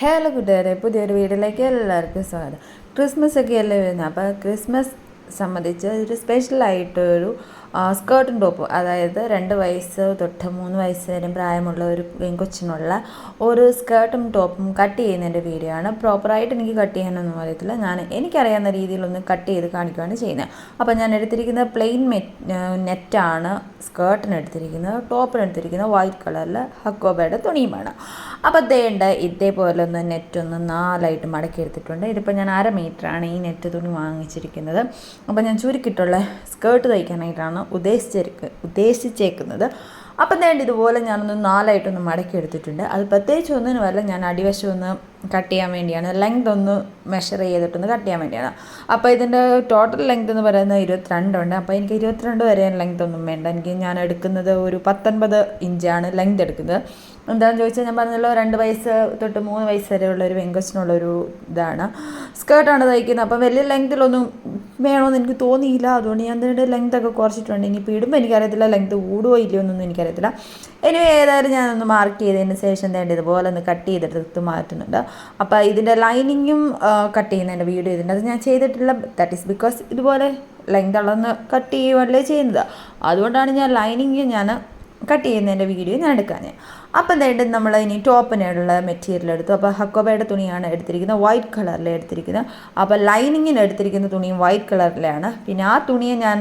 Hello കൂട്ടുകാരെ പുതിയൊരു വീട്ടിലേക്ക് എല്ലാവർക്കും സ്വാഗതം. ക്രിസ്മസ് ഒക്കെ അല്ലേ വരുന്നത്? അപ്പോൾ ക്രിസ്മസ് സംബന്ധിച്ച് ഒരു സ്പെഷ്യലായിട്ടൊരു സ്കേർട്ടും ടോപ്പും അതായത് രണ്ട് വയസ്സ് തൊട്ട് മൂന്ന് വയസ്സ് വരെ പ്രായമുള്ള ഒരു പെൺകൊച്ചിനുള്ള ഒരു സ്കേർട്ടും ടോപ്പും കട്ട് ചെയ്യുന്നതിന്റെ വീഡിയോ ആണ്. പ്രോപ്പറായിട്ട് എനിക്ക് കട്ട് ചെയ്യാനൊന്നും അറിയത്തില്ല. ഞാൻ എനിക്കറിയാവുന്ന രീതിയിലൊന്ന് കട്ട് ചെയ്ത് കാണിക്കുകയാണ് ചെയ്യുന്നത്. അപ്പോൾ ഞാൻ എടുത്തിരിക്കുന്ന പ്ലെയിൻ നെറ്റാണ് സ്കേർട്ടിന് എടുത്തിരിക്കുന്നത് ടോപ്പിന് എടുത്തിരിക്കുന്നത് വൈറ്റ് കളറിൽ ഹക്കോബയുടെ തുണിയുമാണ്. അപ്പോൾ ദേണ്ട ഇതേപോലെ ഒന്ന് നെറ്റ് ഒന്ന് നാലായിട്ട് മടക്കി എടുത്തിട്ടുണ്ട്. ഇതിപ്പോൾ ഞാൻ അര മീറ്ററാണ് ഈ നെറ്റ് തുണി വാങ്ങിച്ചിരിക്കുന്നത്. അപ്പോൾ ഞാൻ ചുരുക്കിയിട്ടുള്ള സ്കേർട്ട് തയ്ക്കാനായിട്ടാണ് ഉദ്ദേശിച്ചിരിക്ക ഉദ്ദേശിച്ചേക്കുന്നത്. അപ്പം വേണ്ട ഇതുപോലെ ഞാനൊന്ന് നാലായിട്ടൊന്ന് മടക്കി എടുത്തിട്ടുണ്ട്. അത് പ്രത്യേകിച്ച് ഒന്നിനുമല്ല ഞാൻ അടിവശം ഒന്ന് കട്ട് ചെയ്യാൻ വേണ്ടിയാണ്. ലെങ്ത് ഒന്ന് മെഷർ ചെയ്തിട്ടൊന്ന് കട്ട് ചെയ്യാൻ വേണ്ടിയാണ്. അപ്പോൾ ഇതിന്റെ ടോട്ടൽ ലെങ്ത് എന്ന് പറയുന്നത് ഇരുപത്തിരണ്ടുണ്ട് അപ്പോൾ എനിക്ക് ഇരുപത്തിരണ്ട് വരെ ലെങ്ത് ഒന്നും വേണ്ട. എനിക്ക് ഞാൻ എടുക്കുന്നത് ഒരു പത്തൊൻപത് ഇഞ്ചാണ് ലെങ്ത് എടുക്കുന്നത്. എന്താണെന്ന് ചോദിച്ചാൽ ഞാൻ പറഞ്ഞല്ലോ രണ്ട് വയസ്സ് തൊട്ട് മൂന്ന് വയസ്സ് വരെയുള്ള ഒരു വെങ്കസിനുള്ളൊരു ഇതാണ്. സ്കേർട്ടാണ് തയ്ക്കുന്നത്. അപ്പോൾ വലിയ ലെങ്തിലൊന്നും വേണമെന്ന് എനിക്ക് തോന്നിയില്ല. അതുകൊണ്ട് ഞാൻ അതിന്റെ ലെങ്ത് ഒക്കെ കുറച്ചിട്ടുണ്ട്. ഇനിയിപ്പോൾ ഇടുമ്പോൾ എനിക്കറിയത്തില്ല ലെങ്ത് കൂടുമോ ഇല്ലയോ എന്നൊന്നും എനിക്കറിയത്തില്ല. ഇനി ഏതായാലും ഞാനൊന്ന് മാർക്ക് ചെയ്തതിന് ശേഷം വേണ്ട ഇതുപോലെ ഒന്ന് കട്ട് ചെയ്തെടുത്ത് മാറ്റുന്നുണ്ട്. അപ്പോൾ ഇതിന്റെ ലൈനിങ്ങും കട്ട് ചെയ്യുന്നതിന്റെ വീഡിയോ ഇതിന്റെ അത് ഞാൻ ചെയ്തിട്ടില്ല. ദാറ്റ് ഈസ് ബിക്കോസ് ഇതുപോലെ ലെങ്ത് അളന്ന് കട്ട് ചെയ്യുകയല്ലേ ചെയ്യുന്നത്. അതുകൊണ്ടാണ് ഞാൻ ലൈനിങ് ഞാൻ കട്ട് ചെയ്യുന്നതിന്റെ വീഡിയോ ഞാൻ എടുക്കാൻ അപ്പം എന്തായിട്ട് നമ്മൾ ഇനി ടോപ്പിനുള്ള മെറ്റീരിയൽ എടുത്തു. അപ്പോൾ ഹക്കോബയുടെ തുണിയാണ് എടുത്തിരിക്കുന്നത്. വൈറ്റ് കളറിൽ എടുത്തിരിക്കുന്നത്. അപ്പോൾ ലൈനിങ്ങിന് എടുത്തിരിക്കുന്ന തുണിയും വൈറ്റ് കളറിലാണ് പിന്നെ ആ തുണിയെ ഞാൻ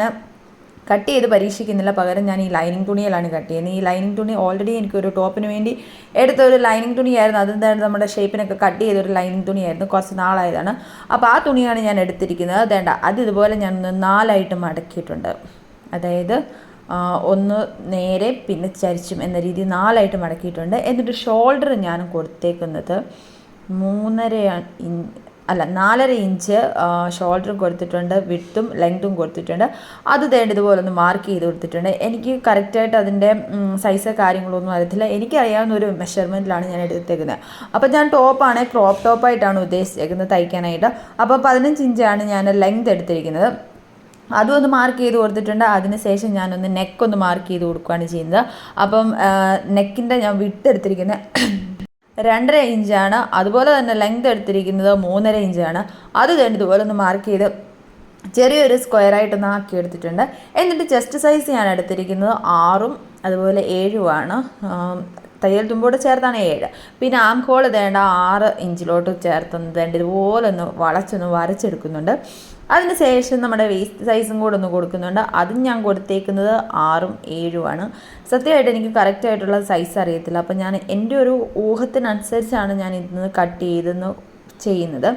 കട്ട് ചെയ്ത് പരീക്ഷിക്കുന്നില്ല പകരം ഞാൻ ഈ ലൈനിങ് തുണിയിലാണ് കട്ട് ചെയ്യുന്നത്. ഈ ലൈനിങ് തുണി ഓൾറെഡി എനിക്കൊരു ടോപ്പിന് വേണ്ടി എടുത്ത ഒരു ലൈനിങ് തുണിയായിരുന്നു. അതെന്താണ് നമ്മുടെ ഷേപ്പിനൊക്കെ കട്ട് ചെയ്തൊരു ലൈനിങ് തുണിയായിരുന്നു. കുറച്ച് നാളായതാണ്. അപ്പോൾ ആ തുണിയാണ് ഞാൻ എടുത്തിരിക്കുന്നത്. അതേണ്ട അത് ഇതുപോലെ ഞാൻ നാലായിട്ട് മടക്കിയിട്ടുണ്ട്. അതായത് ഒന്ന് നേരെ പിന്നെ ചരിച്ചും എന്ന രീതി നാലായിട്ട് മടക്കിയിട്ടുണ്ട്. എന്നിട്ട് ഷോൾഡർ ഞാൻ കൊടുത്തേക്കുന്നത് മൂന്നര അല്ല നാലര ഇഞ്ച് ഷോൾഡറും കൊടുത്തിട്ടുണ്ട് വിട്ടും ലെങ്ത്തും കൊടുത്തിട്ടുണ്ട്. അത് തേണ്ട ഇതുപോലെ ഒന്ന് മാർക്ക് ചെയ്ത് കൊടുത്തിട്ടുണ്ട്. എനിക്ക് കറക്റ്റായിട്ട് അതിന്റെ സൈസ് കാര്യങ്ങളൊന്നും അറിയത്തില്ല. എനിക്കറിയാവുന്ന ഒരു മെഷർമെന്റിലാണ് ഞാൻ എടുത്തേക്കുന്നത്. അപ്പോൾ ഞാൻ ടോപ്പാണ് ക്രോപ്പ് ടോപ്പായിട്ടാണ് ഉദ്ദേശിച്ചേക്കുന്നത് തയ്ക്കാനായിട്ട്. അപ്പോൾ പതിനഞ്ച് ഇഞ്ചാണ് ഞാൻ ലെങ്ത് എടുത്തിരിക്കുന്നത്. അതും ഒന്ന് മാർക്ക് ചെയ്ത് കൊടുത്തിട്ടുണ്ട്. അതിന് ശേഷം ഞാനൊന്ന് നെക്കൊന്ന് മാർക്ക് ചെയ്ത് കൊടുക്കുകയാണ് ചെയ്യുന്നത്. അപ്പം നെക്കിന്റെ ഞാൻ വിട്ടെടുത്തിരിക്കുന്നത് രണ്ടര ഇഞ്ചാണ്. അതുപോലെ തന്നെ ലെങ്ത് എടുത്തിരിക്കുന്നത് മൂന്നര ഇഞ്ചാണ്. അത് തന്നെ ഇതുപോലെ ഒന്ന് മാർക്ക് ചെയ്ത് ചെറിയൊരു സ്ക്വയറായിട്ടൊന്ന് ആക്കി എടുത്തിട്ടുണ്ട്. എന്നിട്ട് ചെസ്റ്റ് സൈസ് ഞാൻ എടുത്തിരിക്കുന്നത് ആറും അതുപോലെ ഏഴുമാണ്. തയ്യൽ തുമ്പോട് ചേർത്താണ് ഏഴ്. പിന്നെ ആം ഹോൾ വേണ്ട ആറ് ഇഞ്ചിലോട്ട് ചേർത്തുന്നതേണ്ട ഇതുപോലെ ഒന്ന് വളച്ചൊന്ന് വരച്ചെടുക്കുന്നുണ്ട്. അതിന് ശേഷം നമ്മുടെ വേസ്റ്റ് സൈസും കൂടെ ഒന്ന് കൊടുക്കുന്നുണ്ട്. അതും ഞാൻ കൊടുത്തേക്കുന്നത് ആറും ഏഴുമാണ് സത്യമായിട്ട് എനിക്ക് കറക്റ്റായിട്ടുള്ള സൈസ് അറിയത്തില്ല. അപ്പം ഞാൻ എന്റെ ഒരു ഊഹത്തിനനുസരിച്ചാണ് ഞാൻ ഇന്ന് കട്ട് ചെയ്തെന്ന് ചെയ്യുന്നത്.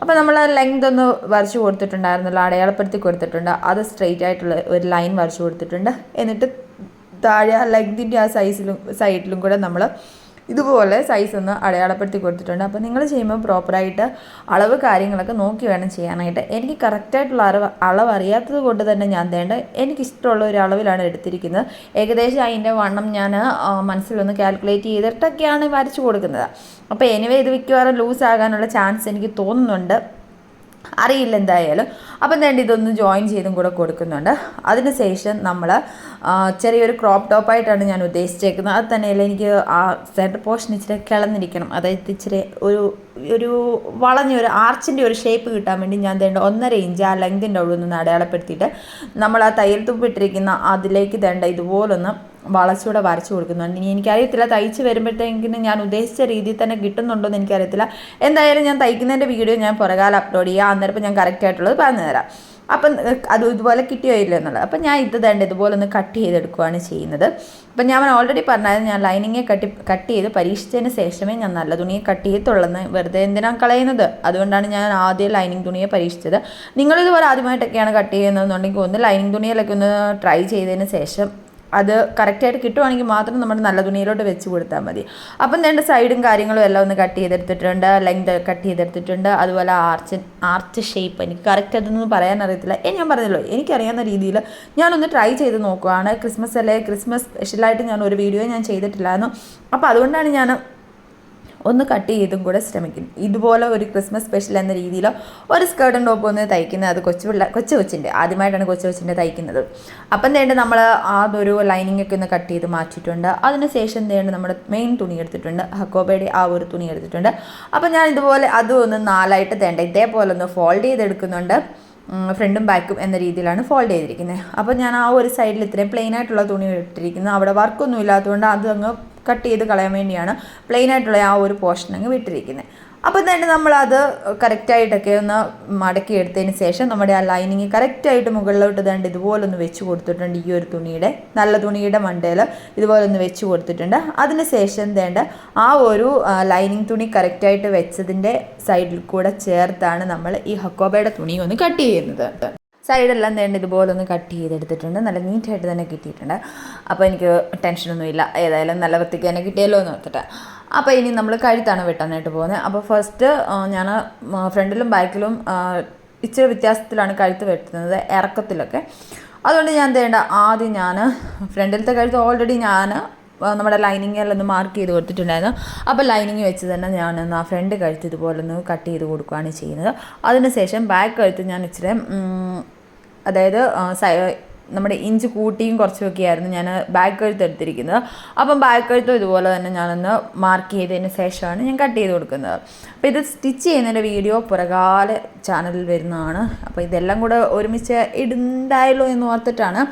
അപ്പോൾ നമ്മൾ ലെങ്ത് ഒന്ന് വരച്ച് കൊടുത്തിട്ടുണ്ടായിരുന്നല്ലോ അടയാളപ്പെടുത്തി കൊടുത്തിട്ടുണ്ട്. അത് സ്ട്രെയിറ്റ് ആയിട്ടുള്ള ഒരു ലൈൻ വരച്ച് കൊടുത്തിട്ടുണ്ട്. എന്നിട്ട് താഴെ ആ ലെങ്തിന്റെ ആ സൈസിലും സൈഡിലും കൂടെ നമ്മൾ ഇതുപോലെ സൈസ് ഒന്ന് അടയാളപ്പെടുത്തി കൊടുത്തിട്ടുണ്ട്. അപ്പോൾ നിങ്ങൾ ചെയ്യുമ്പോൾ പ്രോപ്പറായിട്ട് അളവ് കാര്യങ്ങളൊക്കെ നോക്കി വേണം ചെയ്യാനായിട്ട്. എനിക്ക് കറക്റ്റായിട്ടുള്ള അളവ് അളവ് അറിയാത്തത് കൊണ്ട് തന്നെ ഞാൻ തേണ്ട എനിക്കിഷ്ടമുള്ള ഒരു അളവിലാണ് എടുത്തിരിക്കുന്നത്. ഏകദേശം അതിന്റെ വണ്ണം ഞാൻ മനസ്സിലൊന്ന് കാൽക്കുലേറ്റ് ചെയ്തിട്ടൊക്കെയാണ് വരച്ചു കൊടുക്കുന്നത്. അപ്പോൾ എനിവേ ഇത് മിക്കവാറും ലൂസ് ആകാനുള്ള ചാൻസ് എനിക്ക് തോന്നുന്നുണ്ട്. അറിയില്ല എന്തായാലും. അപ്പം വേണ്ടി ഇതൊന്ന് ജോയിൻ ചെയ്തും കൂടെ കൊടുക്കുന്നുണ്ട്. അതിനുശേഷം നമ്മൾ ചെറിയൊരു ക്രോപ്പ് ടോപ്പായിട്ടാണ് ഞാൻ ഉദ്ദേശിച്ചേക്കുന്നത്. അത് തന്നെയല്ല എനിക്ക് ആ സെന്റർ പോർഷൻ ഇച്ചിരി കിളന്നിരിക്കണം. അതായത് ഇച്ചിരി ഒരു ഒരു വളഞ്ഞ ഒരു ആർച്ചിന്റെ ഒരു ഷേപ്പ് കിട്ടാൻ വേണ്ടി ഞാൻ തേണ്ട ഒന്നര ഇഞ്ച് ആ ലെങ്തിന്റെ അവിടെ നിന്ന് അടയാളപ്പെടുത്തിയിട്ട് നമ്മൾ ആ തയ്യൽ തുപ്പിട്ടിരിക്കുന്ന അതിലേക്ക് തേണ്ട ഇതുപോലൊന്ന് വളച്ചൂടെ വരച്ചു കൊടുക്കുന്നുണ്ട് ഇനി എനിക്കറിയത്തില്ല തയ്ച്ച് വരുമ്പോഴത്തേക്കിനും ഞാൻ ഉദ്ദേശിച്ച രീതിയിൽ തന്നെ കിട്ടുന്നുണ്ടോ എന്ന് എനിക്കറിയത്തില്ല. എന്തായാലും ഞാൻ തയ്ക്കുന്നതിന്റെ വീഡിയോ ഞാൻ പുറകാലം അപ്ലോഡ് ചെയ്യാം. അന്നേരം ഞാൻ കറക്റ്റ് ആയിട്ടുള്ളത് പറഞ്ഞു തരാം. അപ്പം അത് ഇതുപോലെ കിട്ടിയോ ഇല്ല എന്നുള്ളത്. അപ്പം ഞാൻ ഇത് തേണ്ട ഇതുപോലെ ഒന്ന് കട്ട് ചെയ്തെടുക്കുകയാണ് ചെയ്യുന്നത്. അപ്പം ഞാൻ ഓൾറെഡി പറഞ്ഞായിരുന്നു ഞാൻ ലൈനിങ്ങെ കട്ടി കട്ട് ചെയ്ത് പരീക്ഷിച്ചതിന് ശേഷമേ ഞാൻ നല്ല തുണിയെ കട്ട് ചെയ്യത്തുള്ളെന്ന് വെറുതെ എന്തിനാ കളയുന്നത്? അതുകൊണ്ടാണ് ഞാൻ ആദ്യം ലൈനിങ് തുണിയെ പരീക്ഷിച്ചത്. നിങ്ങളിതുപോലെ ആദ്യമായിട്ടൊക്കെയാണ് കട്ട് ചെയ്യുന്നതെന്നുണ്ടെങ്കിൽ ഒന്ന് ലൈനിങ് തുണിയിലൊക്കെ ഒന്ന് ട്രൈ ചെയ്തതിന് ശേഷം അത് കറക്റ്റായിട്ട് കിട്ടുവാണെങ്കിൽ മാത്രം നമ്മൾ നല്ല തുണിയിലോട്ട് വെച്ച് കൊടുത്താൽ മതി. അപ്പം രണ്ട് സൈഡും കാര്യങ്ങളും എല്ലാം ഒന്ന് കട്ട് ചെയ്തെടുത്തിട്ടുണ്ട്. ലെങ്ത് കട്ട് ചെയ്തെടുത്തിട്ടുണ്ട്. അതുപോലെ ആർച്ച് ആർച്ച് ഷേപ്പ് എനിക്ക് കറക്റ്റ് അതൊന്നും പറയാൻ അറിയത്തില്ല. ഞാൻ പറഞ്ഞല്ലോ എനിക്കറിയാവുന്ന രീതിയിൽ ഞാനൊന്ന് ട്രൈ ചെയ്ത് നോക്കുവാണ്. ക്രിസ്മസ് അല്ലേ? ക്രിസ്മസ് സ്പെഷ്യലായിട്ട് ഞാൻ ഒരു വീഡിയോ ഞാൻ ചെയ്തിട്ടില്ലായിരുന്നു. അപ്പോൾ അതുകൊണ്ടാണ് ഞാൻ ഒന്ന് കട്ട് ചെയ്തും കൂടെ ശ്രമിക്കും. ഇതുപോലെ ഒരു ക്രിസ്മസ് സ്പെഷ്യൽ എന്ന രീതിയിലോ ഒരു സ്കേർട്ടും ടോപ്പ് ഒന്ന് തയ്ക്കുന്നത് അത് കൊച്ചു പിള്ള കൊച്ചു കൊച്ചിന്റെ ആദ്യമായിട്ടാണ് കൊച്ചു കൊച്ചിന്റെ തയ്ക്കുന്നത്. അപ്പം തേണ്ട നമ്മൾ അതൊരു ലൈനിങ് ഒക്കെ ഒന്ന് കട്ട് ചെയ്ത് മാറ്റിയിട്ടുണ്ട്. അതിനുശേഷം തേണ്ട നമ്മുടെ മെയിൻ തുണി എടുത്തിട്ടുണ്ട്. ഹക്കോബയുടെ ആ ഒരു തുണി എടുത്തിട്ടുണ്ട്. അപ്പം ഞാൻ ഇതുപോലെ അതും ഒന്ന് നാലായിട്ട് തേണ്ട. ഇതേപോലെ ഒന്ന് ഫോൾഡ് ചെയ്തെടുക്കുന്നുണ്ട്. ഫ്രണ്ടും ബാക്കും എന്ന രീതിയിലാണ് ഫോൾഡ് ചെയ്തിരിക്കുന്നത് അപ്പോൾ ഞാൻ ആ ഒരു സൈഡിൽ ഇത്രയും പ്ലെയിൻ ആയിട്ടുള്ള തുണി ഇട്ടിരിക്കുന്നത് അവിടെ വർക്കൊന്നും ഇല്ലാത്തതുകൊണ്ട് അത് അങ്ങ് കട്ട് ചെയ്ത് കളയാൻ വേണ്ടിയാണ് പ്ലെയിൻ ആയിട്ടുള്ള ആ ഒരു പോർഷൻ അങ്ങ് വിട്ടിരിക്കുന്നത് അപ്പം തന്നെ നമ്മളത് കറക്റ്റായിട്ടൊക്കെ ഒന്ന് മടക്കി എടുത്തതിന് ശേഷം നമ്മുടെ ആ ലൈനിങ് കറക്റ്റായിട്ട് മുകളിലോട്ട് തണ്ട് ഇതുപോലെ ഒന്ന് വെച്ച് കൊടുത്തിട്ടുണ്ട് ഈ ഒരു തുണിയുടെ. നല്ല തുണിയുടെ മണ്ടയിൽ ഇതുപോലെ ഒന്ന് വെച്ച് കൊടുത്തിട്ടുണ്ട്. അതിന് ശേഷം തേണ്ട ആ ഒരു ലൈനിങ് തുണി കറക്റ്റായിട്ട് വെച്ചതിന്റെ സൈഡിൽ കൂടെ ചേർത്താണ് നമ്മൾ ഈ ഹക്കോബയുടെ തുണി ഒന്ന് കട്ട് ചെയ്യുന്നത്. സൈഡെല്ലാം തേണ്ട ഇതുപോലെ ഒന്ന് കട്ട് ചെയ്തെടുത്തിട്ടുണ്ട്. നല്ല നീറ്റായിട്ട് തന്നെ കിട്ടിയിട്ടുണ്ട്. അപ്പോൾ എനിക്ക് ടെൻഷനൊന്നുമില്ല. ഏതായാലും നല്ല വൃത്തിക്ക് തന്നെ കിട്ടിയല്ലോ എന്ന് ഓർത്തിട്ട്. അപ്പോൾ ഇനി നമ്മൾ കഴുത്താണ് വെട്ടാനായിട്ട് പോകുന്നത്. അപ്പോൾ ഫസ്റ്റ് ഞാൻ ഫ്രണ്ടിലും ബാക്കിലും ഇച്ചിരി വ്യത്യാസത്തിലാണ് കഴുത്ത് വെട്ടുന്നത് ഇറക്കത്തിലൊക്കെ. അതുകൊണ്ട് ഞാൻ തേണ്ട ആദ്യം ഞാൻ ഫ്രണ്ടിലത്തെ കഴുത്ത് ഓൾറെഡി ഞാൻ നമ്മുടെ ലൈനിങ്ങിലൊന്ന് മാർക്ക് ചെയ്ത് കൊടുത്തിട്ടുണ്ടായിരുന്നു. അപ്പോൾ ലൈനിങ് വെച്ച് തന്നെ ഞാനൊന്ന് ആ ഫ്രണ്ട് കഴുത്ത് ഇതുപോലെ ഒന്ന് കട്ട് ചെയ്ത് കൊടുക്കുകയാണ് ചെയ്യുന്നത്. അതിനുശേഷം ബാക്ക് കഴുത്ത് ഞാൻ ഇച്ചിരി അതായത് നമ്മുടെ ഇഞ്ച് കൂട്ടിയും കുറച്ചുമൊക്കെ ആയിരുന്നു ഞാൻ ബാക്ക് കഴുത്ത് എടുത്തിരിക്കുന്നത്. അപ്പം ബാക്ക് കഴുത്തും ഇതുപോലെ തന്നെ ഞാനൊന്ന് മാർക്ക് ചെയ്തതിന് ശേഷമാണ് ഞാൻ കട്ട് ചെയ്ത് കൊടുക്കുന്നത്. അപ്പോൾ ഇത് സ്റ്റിച്ച് ചെയ്യുന്നതിന്റെ വീഡിയോ പുറകാല ചാനലിൽ വരുന്നതാണ്. അപ്പോൾ ഇതെല്ലാം കൂടെ ഒരുമിച്ച് ഇടുണ്ടായല്ലോ എന്ന് ഓർത്തിട്ടാണ്.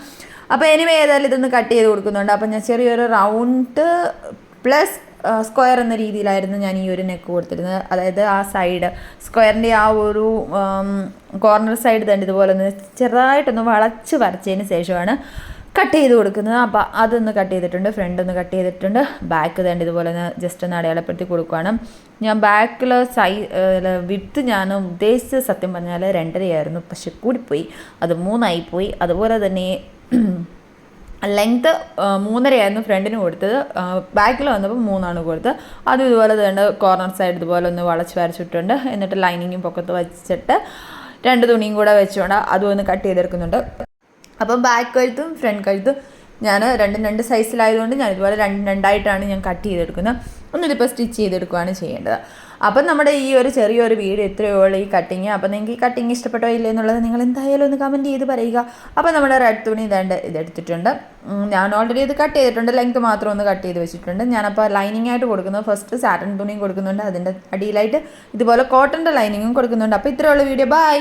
അപ്പോൾ എനിവേ ഏതായാലും ഇതൊന്ന് കട്ട് ചെയ്ത് കൊടുക്കുന്നുണ്ട്. അപ്പം ഞാൻ ചെറിയൊരു റൗണ്ട് പ്ലസ് സ്ക്വയർ എന്ന രീതിയിലായിരുന്നു ഞാൻ ഈ ഒരു നെക്ക് കൊടുത്തിരുന്നത്. അതായത് ആ സൈഡ് സ്ക്വയറിന്റെ ആ ഒരു കോർണർ സൈഡ് തന്നെ ഇതുപോലെ ഒന്ന് ചെറുതായിട്ടൊന്ന് വളച്ച് വരച്ചതിന് ശേഷമാണ് കട്ട് ചെയ്ത് കൊടുക്കുന്നത്. അപ്പോൾ അതൊന്ന് കട്ട് ചെയ്തിട്ടുണ്ട്. ഫ്രണ്ട് ഒന്ന് കട്ട് ചെയ്തിട്ടുണ്ട്. ബാക്ക് തന്നെ ഇതുപോലെ ഒന്ന് ജസ്റ്റ് ഒന്ന് അടയാളപ്പെടുത്തി കൊടുക്കുകയാണ് ഞാൻ ബാക്കിൽ സൈ വിത്ത് ഞാൻ ഉദ്ദേശിച്ച സത്യം പറഞ്ഞാൽ രണ്ടരയായിരുന്നു. പക്ഷെ കൂടിപ്പോയി. അത് മൂന്നായിപ്പോയി. അതുപോലെ തന്നെ ലെങ്ത്ത് മൂന്നരയായിരുന്നു ഫ്രണ്ടിന് കൊടുത്തത്. ബാക്കിൽ വന്നപ്പോൾ മൂന്നാണ് കൊടുത്തത്. അതും ഇതുപോലെ തന്നെ കോർണർ സൈഡ് ഇതുപോലെ ഒന്ന് വളച്ച് വരച്ചിട്ടുണ്ട്. എന്നിട്ട് ലൈനിങ്ങും പൊക്കത്ത് വച്ചിട്ട് രണ്ട് തുണിയും കൂടെ വെച്ചുകൊണ്ട് അതും ഒന്ന് കട്ട് ചെയ്തെടുക്കുന്നുണ്ട്. അപ്പം ബാക്ക് കഴുത്തും ഫ്രണ്ട് കഴുത്തും ഞാൻ രണ്ടും രണ്ട് സൈസിലായതുകൊണ്ട് ഞാൻ ഇതുപോലെ രണ്ടും രണ്ടായിട്ടാണ് ഞാൻ കട്ട് ചെയ്തെടുക്കുന്നത്. ഒന്നിതിപ്പോൾ സ്റ്റിച്ച് ചെയ്തെടുക്കുകയാണ് ചെയ്യേണ്ടത്. അപ്പം നമ്മുടെ ഈ ഒരു ചെറിയൊരു വീഡിയോ ഇത്രയേ ഉള്ളൂ ഈ കട്ടിങ് അപ്പം നിങ്ങൾക്ക് ഈ കട്ടിങ് ഇഷ്ടപ്പെട്ടോ ഇല്ലേ എന്നുള്ളത് നിങ്ങൾ എന്തായാലും ഒന്ന് കമന്റ് ചെയ്ത് പറയുക. അപ്പോൾ നമ്മുടെ റെഡ് തുണി ഇതാണ്ട് ഇതെടുത്തിട്ടുണ്ട്. ഞാൻ ഓൾറെഡി ഇത് കട്ട് ചെയ്തിട്ടുണ്ട്. ലെങ്ത് മാത്രം ഒന്ന് കട്ട് ചെയ്ത് വെച്ചിട്ടുണ്ട്. ഞാനപ്പോൾ ലൈനിങ് ആയിട്ട് കൊടുക്കുന്നത് ഫസ്റ്റ് സാറ്റൻ തുണിയും കൊടുക്കുന്നുണ്ട്. അതിന്റെ അടിയിലായിട്ട് ഇതുപോലെ കോട്ടന്റെ ലൈനിങ്ങും കൊടുക്കുന്നുണ്ട്. അപ്പോൾ ഇത്രയുള്ള വീഡിയോ ബൈ